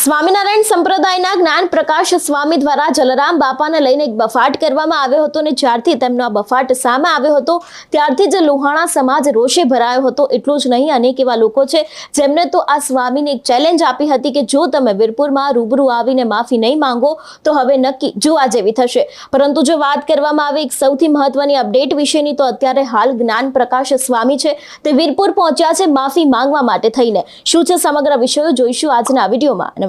સ્વામિનારાયણ સંપ્રદાયના જ્ઞાન પ્રકાશ સ્વામી દ્વારા જલરામ બાપાને લઈને એક બફાટ કરવામાં આવ્યો હતો અને જ્યારથી તેમનો આ બફાટ સામે આવ્યો હતો, ત્યારથી જ લોહાણા સમાજ રોષે ભરાયો હતો. એટલું જ નહીં, અનેક એવા લોકો છે જેમને તો આ સ્વામીને એક ચેલેન્જ આપી હતી કે જો તમે વીરપુરમાં રૂબરૂ આવીને માફી નહીં માંગો, તો હવે નક્કી જોવા જેવી થશે. પરંતુ જો વાત કરવામાં આવે એક સૌથી મહત્વની અપડેટ વિશેની, તો અત્યારે હાલ જ્ઞાન પ્રકાશ સ્વામી છે તે વીરપુર પહોંચ્યા છે માફી માંગવા માટે થઈને. શું છે સમગ્ર વિષયો, જોઈશું આજના વિડીયોમાં.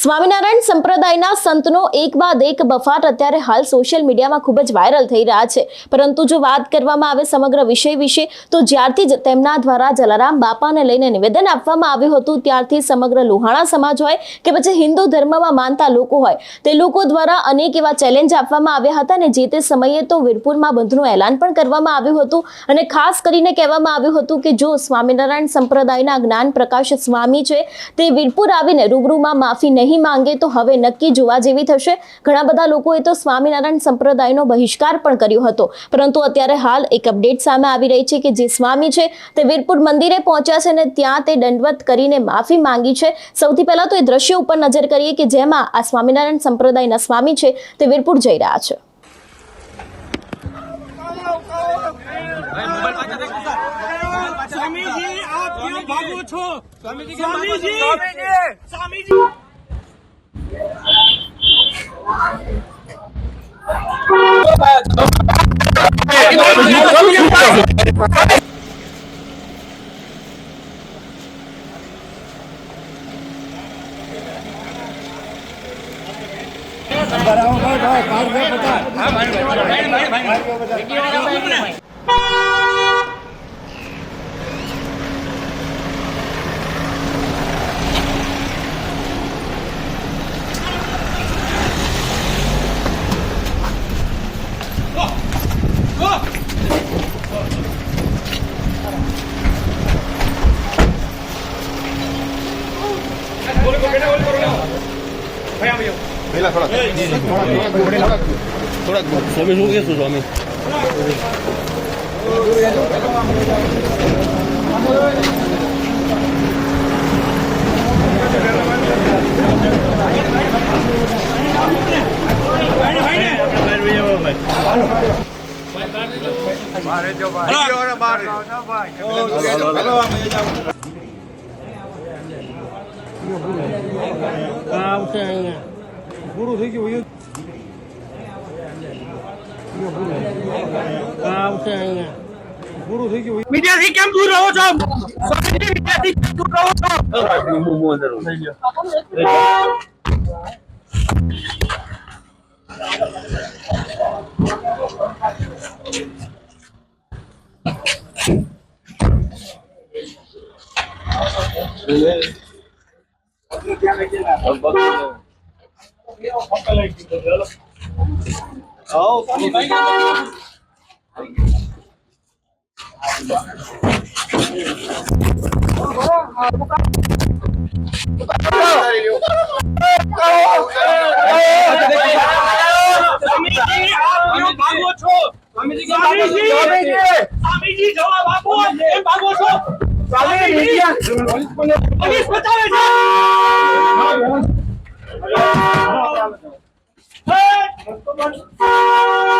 સ્વામિનારાયણ સંપ્રદાયના સંતનો એક બાદ એક બફાટ અત્યારે હાલ સોશિયલ મીડિયામાં ખૂબ જ વાયરલ થઈ રહ્યા છે. પરંતુ જો વાત કરવામાં આવે સમગ્ર વિષય વિશે, તો જ્યારથી જ તેમના દ્વારા જલારામ બાપાને લઈને નિવેદન આપવામાં આવ્યું હતું, ત્યારથી સમગ્ર લોહાણા સમાજ હોય કે પછી હિન્દુ ધર્મમાં માનતા લોકો હોય, તે લોકો દ્વારા અનેક એવા ચેલેન્જ આપવામાં આવ્યા હતા અને જે તે સમયે તો વીરપુરમાં બંધનું એલાન પણ કરવામાં આવ્યું હતું. અને ખાસ કરીને કહેવામાં આવ્યું હતું કે જો સ્વામિનારાયણ સંપ્રદાયના જ્ઞાન પ્રકાશ સ્વામી છે, તે વીરપુર આવીને રૂબરૂમાં માફી નહીં માંગે તો હવે નક્કી જોવા જેવી થશે. ઘણા બધા લોકોએ તો સ્વામિનારાયણ સંપ્રદાયનો બહિષ્કાર પણ કર્યો હતો. પરંતુ અત્યારે હાલ એક અપડેટ સામે આવી રહી છે કે જે સ્વામી છે તે વીરપુર મંદિરે પહોંચ્યા છે અને ત્યાં તે દંડવત કરીને માફી માંગી છે. સૌથી પહેલાં તો એ દ્રશ્ય ઉપર નજર કરીએ કે જેમાં આ સ્વામિનારાયણ સંપ્રદાયના સ્વામી છે તે વીરપુર જઈ રહ્યા છે. સ્વામીજી આપ ક્યાં ભાગો છો? સ્વામીજી સ્વામીજી સ્વામીજી! બરાબર ભાઈ ભાઈ ભાઈ ભાઈ ભાઈ ભાઈ ભાઈ ભાઈ ભાઈ ભાઈ સ્વામીજી સ્વામી શું કહેશું સ્વામી આવશે અહીંયા. પૂરું થઈ ગયું આવશે અહીંયા. પૂરું થઈ ગયું મીડિયાથી કેમ દૂર રહો છો? સ્વામીજી મીડિયાથી કેમ દૂર રહો છો? ક્યાં ભાગો છો સ્વામીજી સ્વામીજી જવાબ કેમ ભાગો છો સ્વામીજી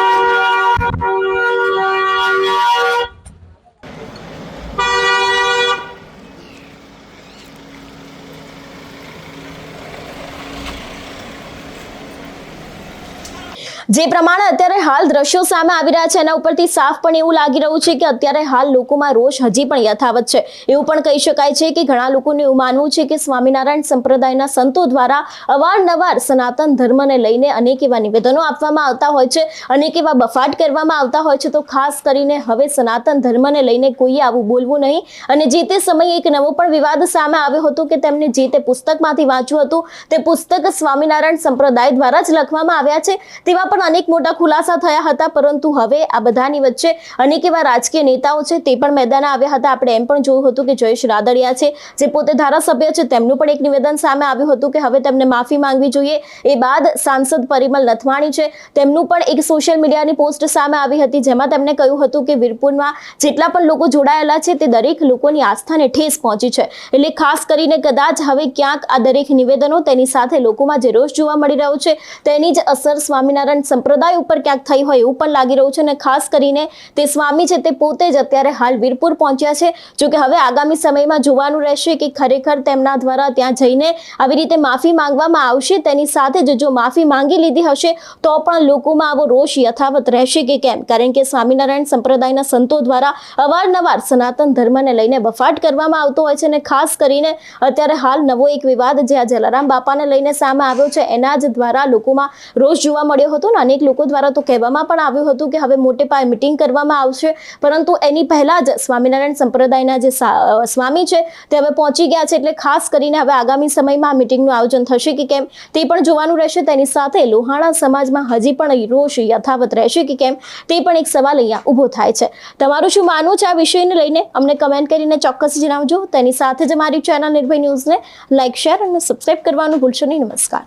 જે પ્રમાણે અત્યારે હાલ દ્રશ્યો સામે આવી રહ્યા છે, એના ઉપરથી સાફ પણ એવું લાગી રહ્યું છે કે અત્યારે હાલ લોકોમાં રોષ હજી પણ યથાવત છે. એવું પણ કહી શકાય છે કે ઘણા લોકોને એવું માનવું છે કે સ્વામિનારાયણ સંપ્રદાયના સંતો દ્વારા અવારનવાર સનાતન ધર્મને લઈને અનેક એવા નિવેદનો આપવામાં આવતા હોય છે, અનેક એવા બફાટ કરવામાં આવતા હોય છે. તો ખાસ કરીને હવે સનાતન ધર્મને લઈને કોઈએ આવું બોલવું નહીં. અને જે તે સમયે એક નવો પણ વિવાદ સામે આવ્યો હતો કે તેમને જે તે પુસ્તકમાંથી વાંચ્યું હતું, તે પુસ્તક સ્વામિનારાયણ સંપ્રદાય દ્વારા જ લખવામાં આવ્યા છે. તેવા પણ અનેક મોટા ખુલાસા થયા હતા, પરંતુ હવે આ બધાની વચ્ચે અનેક એવા રાજકીય નેતાઓ છે, તે પણ મેદાને આવ્યા હતા. આપણે એમ પણ જોયું હતું કે જયેશ રાદડિયા છે, જે પોતે ધારાસભ્ય છે, તેમનું પણ એક નિવેદન સામે આવ્યું હતું કે હવે તેમને માફી માંગવી જોઈએ. એ બાદ સાંસદ પરિમલ નથવાણી છે, તેમનું પણ એક સોશિયલ મીડિયાની પોસ્ટ સામે આવી હતી, જેમાં તેમણે કહ્યું હતું કે વીરપુરમાં જેટલા પણ લોકો જોડાયેલા છે, તે દરેક લોકોની આસ્થાને ઠેસ પહોંચી છે. એટલે ખાસ કરીને કદાચ હવે ક્યાંક આ દરેક નિવેદનો તેની સાથે લોકોમાં જે રોષ જોવા મળી રહ્યો છે, તેની જ અસર સ્વામિનારાયણ સંપ્રદાય ઉપર ક્યાંક થઈ હોય એવું પણ લાગી રહ્યું છે અને ખાસ કરીને તે સ્વામી છે તે પોતે જ અત્યારે હાલ વીરપુર પહોંચ્યા છે. જો કે હવે આગામી સમયમાં જોવાનું રહેશે કે ખરેખર તેમના દ્વારા ત્યાં જઈને આવી રીતે માફી માંગવામાં આવશે. તેની સાથે જ જો માફી માંગી લીધી હશે, તો પણ લોકોમાં આવો રોષ યથાવત રહેશે કે કેમ? કારણ કે સ્વામિનારાયણ સંપ્રદાયના સંતો દ્વારા અવારનવાર સનાતન ધર્મને લઈને બફાટ કરવામાં આવતો હોય છે અને ખાસ કરીને અત્યારે હાલ નવો એક વિવાદ જે આ જલારામ બાપાને લઈને સામે આવ્યો છે, એના જ દ્વારા લોકોમાં રોષ જોવા મળ્યો હતો ને અનેક લોકો દ્વારા તો કહેવામાં પણ આવ્યું હતું કે હવે મોટે પાયે મિટિંગ કરવામાં આવશે. પરંતુ એની પહેલાં જ સ્વામિનારાયણ સંપ્રદાયના જે સ્વામી છે તે હવે પહોંચી ગયા છે એટલે ખાસ કરીને હવે આગામી સમયમાં આ મિટિંગનું આયોજન થશે કે કેમ તે પણ જોવાનું રહેશે. તેની સાથે લોહાણા સમાજમાં હજી પણ રોષ યથાવત રહેશે કે કેમ તે પણ એક સવાલ અહીંયા ઊભો થાય છે. તમારું શું માનવું છે આ વિષયને લઈને? અમને કમેન્ટ કરીને ચોક્કસ જણાવજો. તેની સાથે જ મારી ચેનલ નિર્ભય ન્યૂઝને લાઇક શેર અને સબસ્ક્રાઇબ કરવાનું ભૂલશો નહીં. નમસ્કાર.